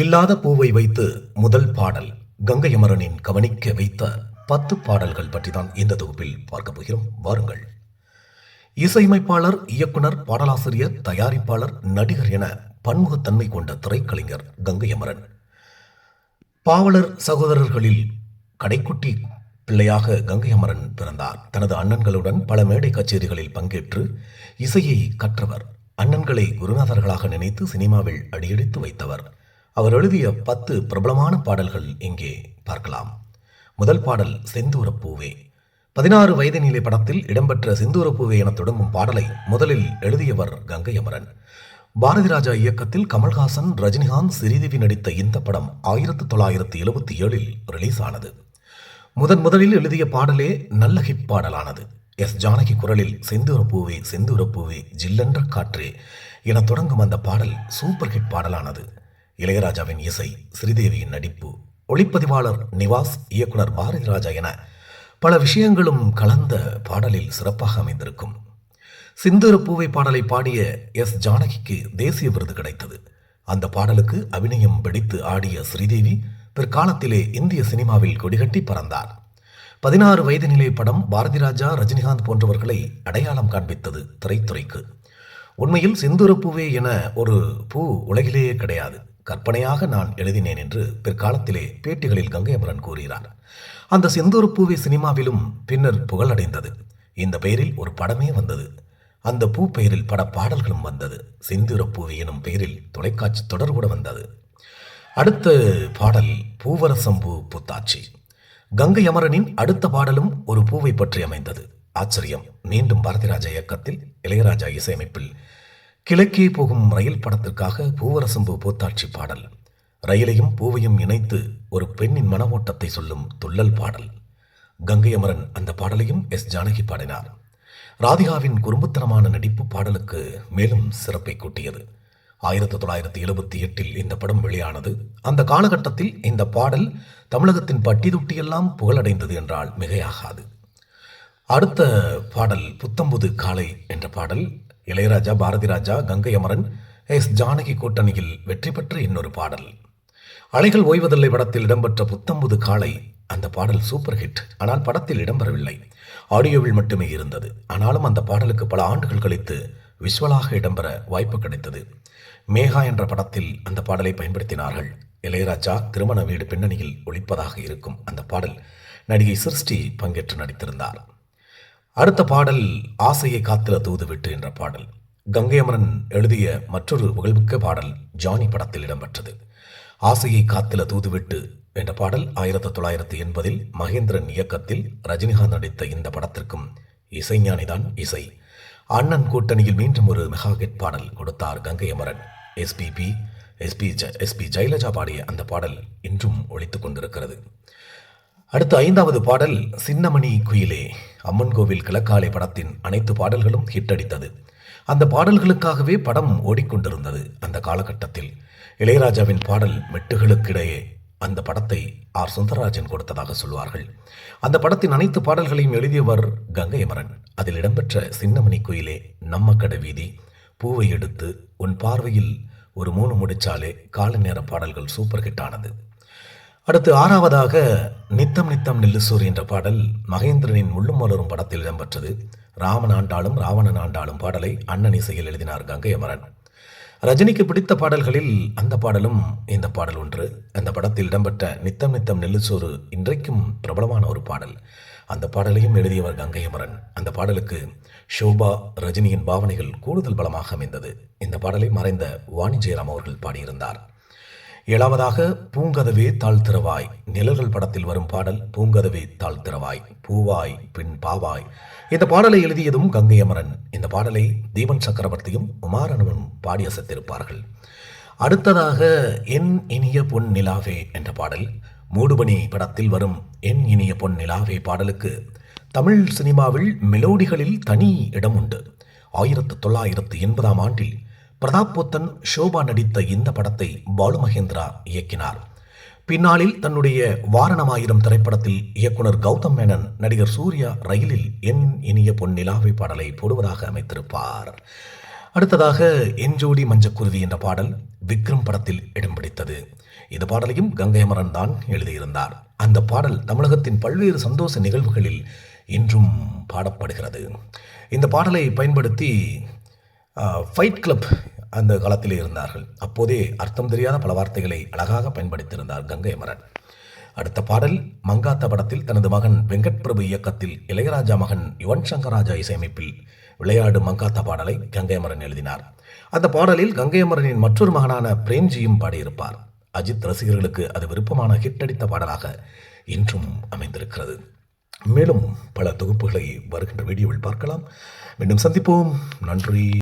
இல்லாத பூவை வைத்து முதல் பாடல் கங்கை அமரனின் கவனிக்க வைத்த பத்து பாடல்கள் பற்றி தான் இந்த தொகுப்பில் பார்க்க போகிறோம். வாருங்கள். இசையமைப்பாளர் இயக்குனர் பாடலாசிரியர் தயாரிப்பாளர் நடிகர் என பன்முகத்தன்மை கொண்ட திரைக்கலைஞர் கங்கை அமரன் பாவலர் சகோதரர்களில் கடைக்குட்டி பிள்ளையாக கங்கை அமரன் பிறந்தார். தனது அண்ணன்களுடன் பல மேடை கச்சேரிகளில் பங்கேற்று இசையை கற்றவர். அண்ணன்களை குருநாதர்களாக நினைத்து சினிமாவில் அடியெடுத்து வைத்தவர். அவர் எழுதிய பத்து பிரபலமான பாடல்கள் இங்கே பார்க்கலாம். முதல் பாடல் செந்தூரப்பூவே பதினாறு வயது நிலை படத்தில் இடம்பெற்ற செந்தூரப்பூவே என தொடங்கும் பாடலை முதலில் எழுதியவர் கங்கை அமரன் பாரதி ராஜா இயக்கத்தில் கமல்ஹாசன் ரஜினிகாந்த் ஸ்ரீதேவி நடித்த இந்த படம் ஆயிரத்தி தொள்ளாயிரத்தி எழுபத்தி ஏழில் ரிலீஸ் ஆனது முதன் முதலில் எழுதிய பாடலே நல்ல ஹிட் பாடலானது. எஸ். ஜானகி குரலில் செந்தூரப்பூவே செந்தூரப்பூவே ஜில்லென்ற காற்றே என தொடங்கும் அந்த பாடல் சூப்பர் ஹிட் பாடலானது. இளையராஜாவின் இசை ஸ்ரீதேவியின் நடிப்பு ஒளிப்பதிவாளர் நிவாஸ் இயக்குனர் பாரதிராஜா என பல விஷயங்களும் கலந்த பாடலில் சிறப்பாக அமைந்திருக்கும். சிந்தூர பூவை பாடலை பாடிய எஸ். ஜானகிக்கு தேசிய விருது கிடைத்தது. அந்த பாடலுக்கு அபிநயம் வெடித்து ஆடிய ஸ்ரீதேவி பிற்காலத்திலே இந்திய சினிமாவில் கொடிகட்டி பறந்தார். பதினாறு வயது நிலை படம் பாரதிராஜா ரஜினிகாந்த் போன்றவர்களை அடையாளம் காண்பித்தது திரைத்துறைக்கு. உண்மையில் செந்தூரப்பூவே என ஒரு பூ உலகிலேயே கிடையாது. கற்பனையாக நான் எழுதினேன் என்று பிற்காலத்திலே பேட்டிகளில் கங்கை அமரன் கூறுகிறார். அந்த செந்தூர் பூவி சினிமாவிலும் பின்னர் புகழடைந்தது. இந்த பெயரில் ஒரு படமே வந்தது. அந்த பூ பெயரில் பட பாடல்களும் வந்தது. செந்தூரப்பூவே எனும் பெயரில் தொலைக்காட்சி தொடர் கூட வந்தது. அடுத்த பாடல் பூவரசம்பூ புத்தாட்சி கங்கை அமரனின் அடுத்த பாடலும் ஒரு பூவை பற்றி அமைந்தது. ஆச்சரியம். மீண்டும் பாரதிராஜா இயக்கத்தில் இளையராஜா இசையமைப்பில் கிழக்கே போகும் ரயில் படத்திற்காக பூவரசம்பு பூத்தாட்சி பாடல். ரயிலையும் பூவையும் இணைத்து ஒரு பெண்ணின் மன ஓட்டத்தை சொல்லும் துள்ளல் பாடல். கங்கை அமரன் அந்த பாடலையும் எஸ். ஜானகி பாடினார். ராதிகாவின் குறும்புத்தனமான நடிப்பு பாடலுக்கு மேலும் சிறப்பை கூட்டியது. ஆயிரத்தி தொள்ளாயிரத்தி எழுபத்தி எட்டில் இந்த படம் வெளியானது. அந்த காலகட்டத்தில் இந்த பாடல் தமிழகத்தின் பட்டி தொட்டியெல்லாம் புகழடைந்தது என்றால் மிகையாகாது. அடுத்த பாடல் புத்தம்புது காளை என்ற பாடல் இளையராஜா பாரதி ராஜா கங்கை அமரன் எஸ். ஜானகி கூட்டணியில் வெற்றி பெற்ற இன்னொரு பாடல். அலைகள் ஓய்வதில்லை படத்தில் இடம்பெற்ற புத்தம்புது காலை அந்த பாடல் சூப்பர் ஹிட் ஆனால் படத்தில் இடம்பெறவில்லை. ஆடியோவில் மட்டுமே இருந்தது. ஆனாலும் அந்த பாடலுக்கு பல ஆண்டுகள் கழித்து விஸ்வலாக இடம்பெற வாய்ப்பு கிடைத்தது. மேகா என்ற படத்தில் அந்த பாடலை பயன்படுத்தினார்கள். இளையராஜா திருமண வீடு பின்னணியில் ஒழிப்பதாக இருக்கும் அந்த பாடல் நடிகை சிருஷ்டி பங்கேற்று நடித்திருந்தார். அடுத்த பாடல் ஆசையை காத்திர தூதுவிட்டு என்ற பாடல். கங்கை அமரன் எழுதிய மற்றொரு புகழ்மிக்க பாடல் ஜானி படத்தில் இடம்பெற்றது. ஆசையை காத்தில தூதுவிட்டு என்ற பாடல் ஆயிரத்தி தொள்ளாயிரத்தி எண்பதில் மகேந்திரன் இயக்கத்தில் ரஜினிகாந்த் நடித்த இந்த படத்திற்கும் இசைஞானிதான் இசை. அண்ணன் கூட்டணியில் மீண்டும் ஒரு மெகா ஹிட் பாடல் கொடுத்தார் கங்கை அமரன் எஸ்பிபி எஸ்பி ஜ எஸ்பி ஜெயலலிதா பாடிய அந்த பாடல் இன்றும் ஒழித்துக் கொண்டிருக்கிறது. அடுத்த ஐந்தாவது பாடல் சின்னமணி குயிலே. அம்மன் கோவில் கிழக்காலை படத்தின் அனைத்து பாடல்களும் ஹிட் அடித்தது. அந்த பாடல்களுக்காகவே படம் ஓடிக்கொண்டிருந்தது அந்த காலகட்டத்தில். இளையராஜாவின் பாடல் மெட்டுகளுக்கிடையே அந்த படத்தை ஆர். சுந்தரராஜன் கொடுத்ததாக சொல்வார்கள். அந்த படத்தின் அனைத்து பாடல்களையும் எழுதியவர் கங்கை அமரன் அதில் இடம்பெற்ற சின்னமணி கோயிலே நம்ம கடை வீதி பூவை எடுத்து உன் பார்வையில் ஒரு மூணு முடிச்சாலே கால நேர பாடல்கள் சூப்பர் ஹிட் ஆனது. அடுத்து ஆறாவதாக நித்தம் நித்தம் நெல்லுசூர் என்ற பாடல் மகேந்திரனின் முள்ளும் மலரும் படத்தில் இடம்பெற்றது. ராமன் ஆண்டாளும் ராவணன் ஆண்டாளும் பாடலை அண்ணன் இசையில் எழுதினார் கங்கை அமரன் ரஜினிக்கு பிடித்த பாடல்களில் அந்த பாடலும் இந்த பாடல் ஒன்று. அந்த படத்தில் இடம்பெற்ற நித்தம் நித்தம் நெல்லுசோறு இன்றைக்கும் பிரபலமான ஒரு பாடல். அந்த பாடலையும் எழுதியவர் கங்கை அமரன் அந்த பாடலுக்கு ஷோபா ரஜினியின் பாவனைகள் கூடுதல் பலமாக அமைந்தது. இந்த பாடலை மறைந்த வாணி ஜெயராம் அவர்கள் பாடியிருந்தார். ஏழாவதாக பூங்கதவே தாழ்த்திறவாய். நிழல்கள் படத்தில் வரும் பாடல் பூங்கதவே தாழ்த்திறவாய். பூவாய் பின் பாவாய். இந்த பாடலை எழுதியதும் கங்கை அமரன். இந்த பாடலை தீபன் சக்கரவர்த்தியும் உமாரனும் பாடி அசத்திருப்பார்கள் அடுத்ததாக என் இனிய பொன் நிலாவே என்ற பாடல் மூடுபனி படத்தில் வரும் என் இனிய பொன் நிலாவே பாடலுக்கு தமிழ் சினிமாவில் மெலோடிகளில் தனி இடம் உண்டு ஆயிரத்து தொள்ளாயிரத்து எண்பதாம் ஆண்டில் பிரதாப் போத்தன் ஷோபா நடித்த இந்த படத்தை பாலு மகேந்திரா இயக்கினார். பின்னாளில் தன்னுடைய வாரணமாயிரம் திரைப்படத்தில் இயக்குனர் கௌதம் மேனன் நடிகர் சூர்யா ரயிலில் என் இனிய பொன் நிலாவை பாடலை போடுவதாக அமைத்திருப்பார். அடுத்ததாக என் ஜோடி மஞ்சக்குருவி என்ற பாடல் விக்ரம் படத்தில் இடம் பிடித்தது. இந்த பாடலையும் கங்கை அமரன் தான் எழுதியிருந்தார். அந்த பாடல் தமிழகத்தின் பல்வேறு சந்தோஷ நிகழ்வுகளில் இன்றும் பாடப்படுகிறது. இந்த பாடலை பயன்படுத்தி ஃபைட் கிளப் அந்த காலத்திலே இருந்தார்கள். அப்போதே அர்த்தம் தெரியாத பல வார்த்தைகளை அழகாக பயன்படுத்தியிருந்தார் கங்கை அமரன். அடுத்த பாடல் மங்காத்த படத்தில் தனது மகன் வெங்கட் பிரபு இயக்கத்தில் இளையராஜா மகன் யுவன் சங்கர் ராஜா இசையமைப்பில் விளையாடு மங்காத்தா பாடலை கங்கை அமரன் எழுதினார். அந்த பாடலில் கங்கை அமரனின் மற்றொரு மகனான பிரேம்ஜியும் பாடியிருப்பார். அஜித் ரசிகர்களுக்கு அது விருப்பமான ஹிட் அடித்த பாடலாக இன்றும் அமைந்திருக்கிறது. மேலும் பல தொகுப்புகளை வருகின்ற வீடியோவில் பார்க்கலாம். மீண்டும் சந்திப்போம். நன்றி.